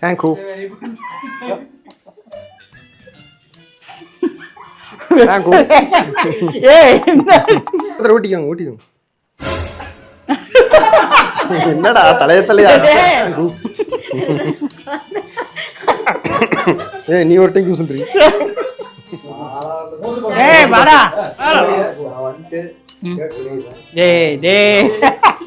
Thank you thank you ஏய் ஊட்டிக்கோங்க ஊட்டிக்கோங்க என்னடா தலைய தலையா ஏய் நீ ஒரு டைம் சொல்றீங்க ஏய் வாடா டேய் டேய்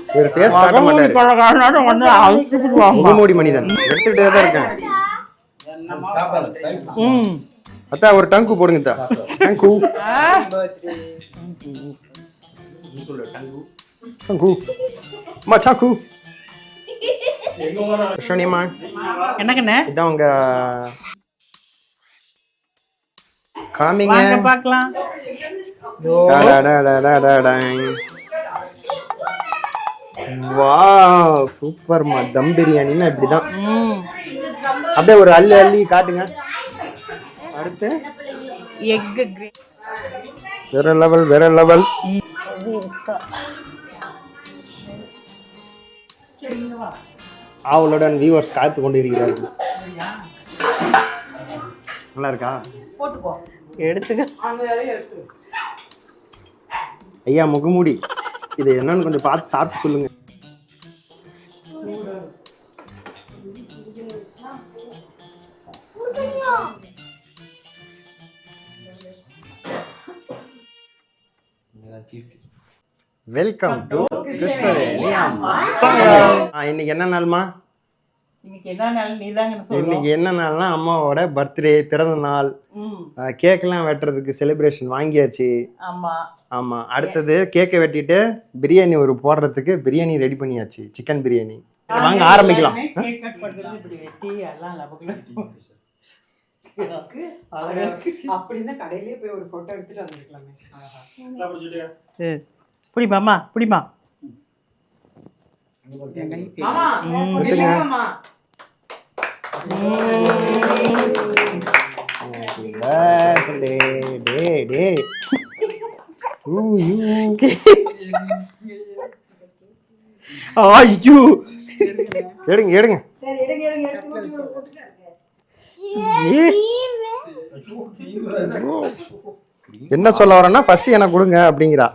இவர் ஃபேஸ் காட்ட மாட்டாரு. பழக்காரனாட்டம் வந்து அழுத்திட்டு வாங்க முகமூடி மனிதன். எடுத்துக்கிட்டே தான் இருக்கேன். ம். அத்தா ஒரு டங்கு போடுங்க தா டங்கு. டங்கு. அம்மா டங்கு. கிருஷ்ணனியம்மா என்னக்கண்ணே இதான் உங்க காமிங்க. வாங்க பார்க்கலாம். வா சூப்பர்மா தம் பிரியாணின்னா இப்படிதான். ம் அப்படியே ஒரு அள்ளி அள்ளி காட்டுங்க. அடுத்து? எக் வேற லெவல் வேற லெவல் ஆவலுடன் வியூவர்ஸ் காத்து கொண்டு இருக்கிறார்கள் நல்லா இருக்கா? எடுத்துக்க. ஐயா முகமூடி. இது என்னன்னு கொஞ்சம் பார்த்து சாப்பிட்டு சொல்லுங்க. வெல்கம் டு கிருஷ்ணவேணி அம்மா ஆ, இன்னைக்கு என்ன நாள்மா? இன்னைக்கு என்ன நாள்? நீ தாங்க சொல்லு இன்னைக்கு என்ன நாள்னா அம்மாவோட பர்த்டே பிறந்த நாள். ம். கேக்கெல்லாம் வெட்டுறதுக்கு செலிப்ரேஷன் வாங்கியாச்சு. ஆமா. ஆமா. அடுத்தது கேக்கை வெட்டிட்டு பிரியாணி ஒரு போடுறதுக்கு பிரியாணி ரெடி பண்ணியாச்சு. சிக்கன் பிரியாணி வாங்க ஆரம்பிக்கலாம். கேக் கட் பண்றது இப்படி வெட்டி எல்லாம் லபக்குல அப்படின்னா கடையிலேயே போய் ஒரு போட்டோ எடுத்துட்டு வந்திருக்கலாமே. புடிமாம்மா புடிமா. ஐயோ. எடுங்க எடுங்க. என்ன சொல்ல வரேன்னா ஃபர்ஸ்ட் எனக்கு கொடுங்க அப்படிங்கிறா.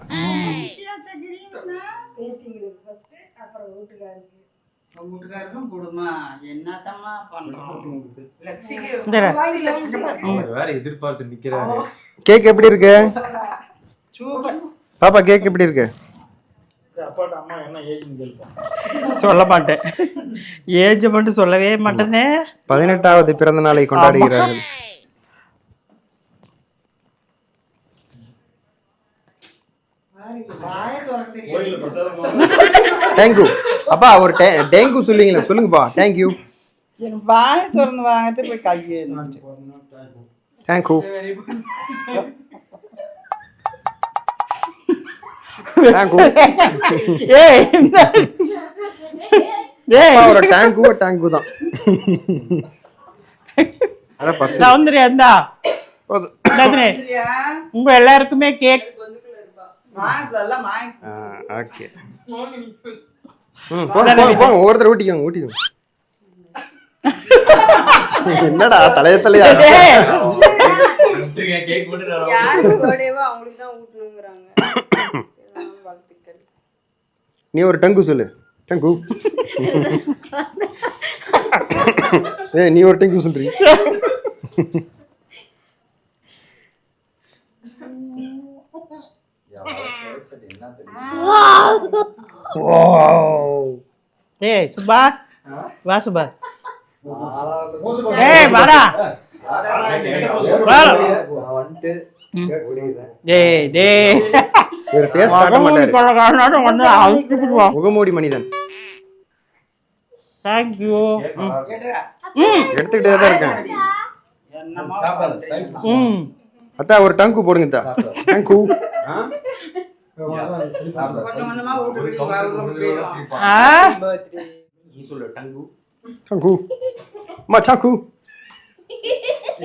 வீட்டுக்காரரும் கொடுமா. என்னத்தம்மா பண்றோம்? லட்சிக்கு வேற எதிர்பார்த்து நிக்கிறாரு கேக் எப்படி இருக்கு? சூப்பர் பாப்பா கேக் எப்படி இருக்கு? சொல்ல மாட்டேன். ஏஜ் மட்டும் சொல்லவே மாட்டேனே. பதினெட்டாவது பிறந்த நாளை கொண்டாடுகிறார்கள். வாய திறக்க தெரியாது கோயில்ல பிரசாதம் தேங்க்யூ அப்பா ஒரு தேங்க்யூ சொல்லுங்களேன் சொல்லுங்கப்பா. தேங்க்யூ வாய திறந்து வாங்கிட்டு போய் கையை தேங்க்யூ ஒரு டேங்கு டேங்கு தான். சௌந்தர்யா இந்தாதுனே, உங்க எல்லாருக்குமே கேக் வாங்கி ஓகே. ம் போங்க போங்க போங்க ஒவ்வொருத்தர் ஊட்டிக்கோங்க ஊட்டிக்கோங்க. என்னடா தலைய தலையா நீ ஒரு டங்கு சொல்லு. டங்கு. ஏய் நீ ஒரு டங்கு சொல்றீங்க ஏய் சுபாஷ் வா சுபாஷ் ஏய் வாடா டேய் டேய் இவர் ஃபேஸ் காட்ட மகமூடி மாட்டாரு. முகமூடி மனிதன். தேங்க்யூ எடுத்துக்கிட்டே தான் இருக்கேன். என்னமா ம். அத்தா ஒரு டங்கு போடுங்க தா டங்கு. டங்கு. டங்கு.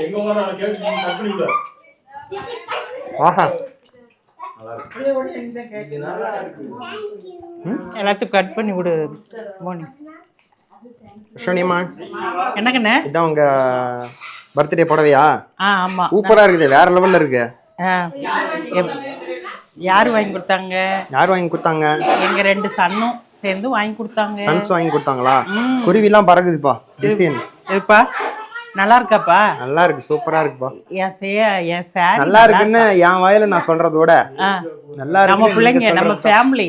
எங்க வர கேக் கட் பண்ணி விடு. ஆஹா. எல்லாத்தையும் கட் பண்ணி விடு மோனி. சோனியம்மா என்னங்கண்ணே இதான் உங்க பர்த்டே புடவையா? ஆ ஆமாம் சூப்பரா இருக்குது வேற லெவல்ல இருக்கு. யார் வாங்கி கொடுத்தாங்க? யார் வாங்கி கொடுத்தாங்க? எங்க ரெண்டு சன்னும் சேர்ந்து வாங்கி கொடுத்தாங்க. சன்ஸ் வாங்கி கொடுத்தாங்களா? குருவிலாம் பறக்குதுப்பா டிசைன். இதுப்பா நல்லா இருக்காப்பா? நல்லா இருக்கு சூப்பரா இருக்குப்பா. என் சே என் சாரி நல்லா இருக்குன்னு என் வாயில நான் சொல்றதோட நல்லா நம்ம இருக்கு பிள்ளைங்க நம்ம ஃபேமிலி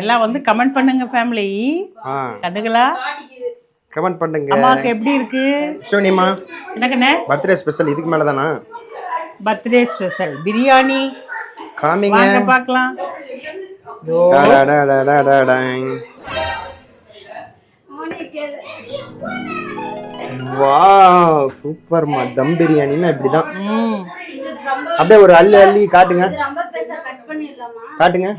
எல்லாம் வந்து கமெண்ட் பண்ணுங்க ஃபேமிலி கண்டுகளா? கமெண்ட் பண்ணுங்க. அம்மாவுக்கு எப்படி இருக்கு? சோனியம்மா என்னங்கண்ணே? பர்த்டே ஸ்பெஷல் இதுக்கு மேல தானா பர்த்டே ஸ்பெஷல் பிரியாணி காமிங்க. வாங்க பார்க்கலாம். வாவ் சூப்பர்மா தம் பிரியாணின்னா இப்படிதான். ம். அப்படியே ஒரு அள்ளி அள்ளி காட்டுங்க. காட்டுங்க.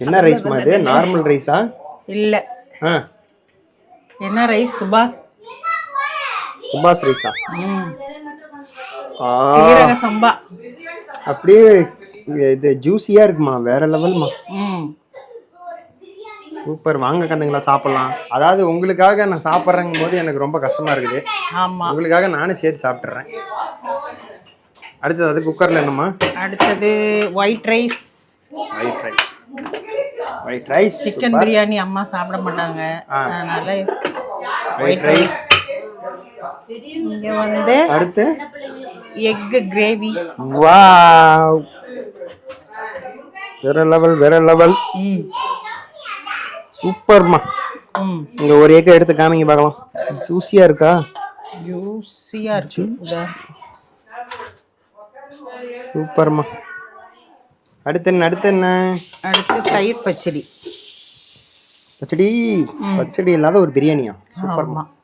என்ன ரைஸ்மா இது? நார்மல் ரைஸா? இல்ல. என்ன ரைஸ்? சுபாஷ் சுபாஷ் ரைஸா சீரக சம்பா. அப்படியே இது ஜூஸியா இருக்குமா? வேற லெவல்மா ம். சூப்பர். வாங்க கண்ணுங்களா சாப்பிடலாம். அதாவது உங்களுக்காக நான் சாப்பிட்றங்கும் போது எனக்கு ரொம்ப கஷ்டமா இருக்குது. ஆமா. உங்களுக்காக நானும் சேர்த்து சாப்பிட்றேன் அடுத்தது அது குக்கர்ல என்னம்மா? அடுத்தது white rice white rice white rice chicken biryani அம்மா சாப்பிட மாட்டாங்க. அதனால ஒயிட் ரைஸ் இங்க வந்து அடுத்து? Egg gravy. வாவ். வேற லெவல் வேற லெவல். ம். சூப்பர்மா. ம். இங்க ஒரு ஏக்கர் எடுத்து காமிங்க பார்க்கலாம். ஜூஸியா இருக்கா? ஜூஸியா இருக்கு. சூப்பர்மா. அடுத்து என்ன அடுத்து என்ன? அடுத்து தயிர் பச்சடி. பச்சடி. பச்சடி இல்லாத ஒரு பிரியாணியா? ஆமா.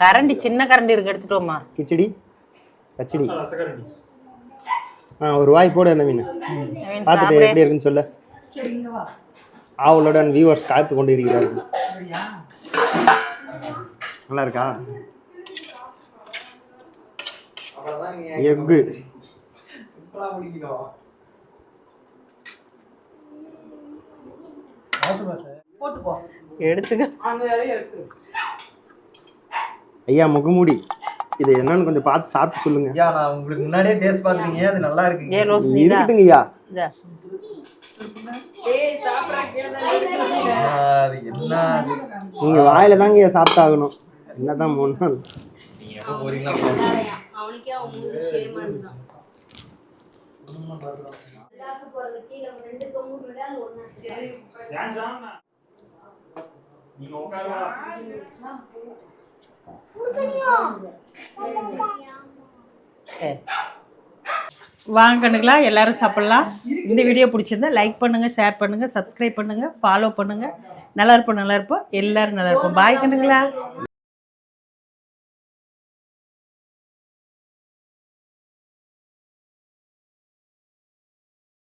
கரண்டி சின்ன கரண்டி இருக்கு எடுத்துட்டோமா கிச்சடி? பச்சடி. ஆ ஒரு வாய் போடு நவீன் பார்த்துட்டு எப்படி இருக்குன்னு சொல்ல. ஆவலுடன் வியூவர்ஸ் காத்து கொண்டு இருக்கிறார்கள் நல்லா இருக்கா எக்கு எடுத்துக்க. ஐயா முகமூடி. இது என்னன்னு கொஞ்சம் பார்த்து சாப்பிட்டு சொல்லுங்க. ஐயா நான் உங்களுக்கு முன்னாடியே டேஸ்ட் பார்த்துருக்கீங்க அது நல்லா இருக்குங்க. ஏ ரோஸ் இருக்கட்டுங்க ஐயா. இருக்கு. நீங்க வாயில தாங்க ஐயா சாப்பிட்டாகணும். என்னதான் மூணு நாள். வாங்கணுங்களா எல்லாரும் சாப்பிடலாம். இந்த வீடியோ பிடிச்சிருந்தா லைக் பண்ணுங்க ஷேர் பண்ணுங்க சப்ஸ்கிரைப் பண்ணுங்க ஃபாலோ பண்ணுங்க. நல்லா இருப்போம் நல்லா இருப்போம். எல்லாரும் நல்லா இருப்போம். பாய் கண்ணுங்களா.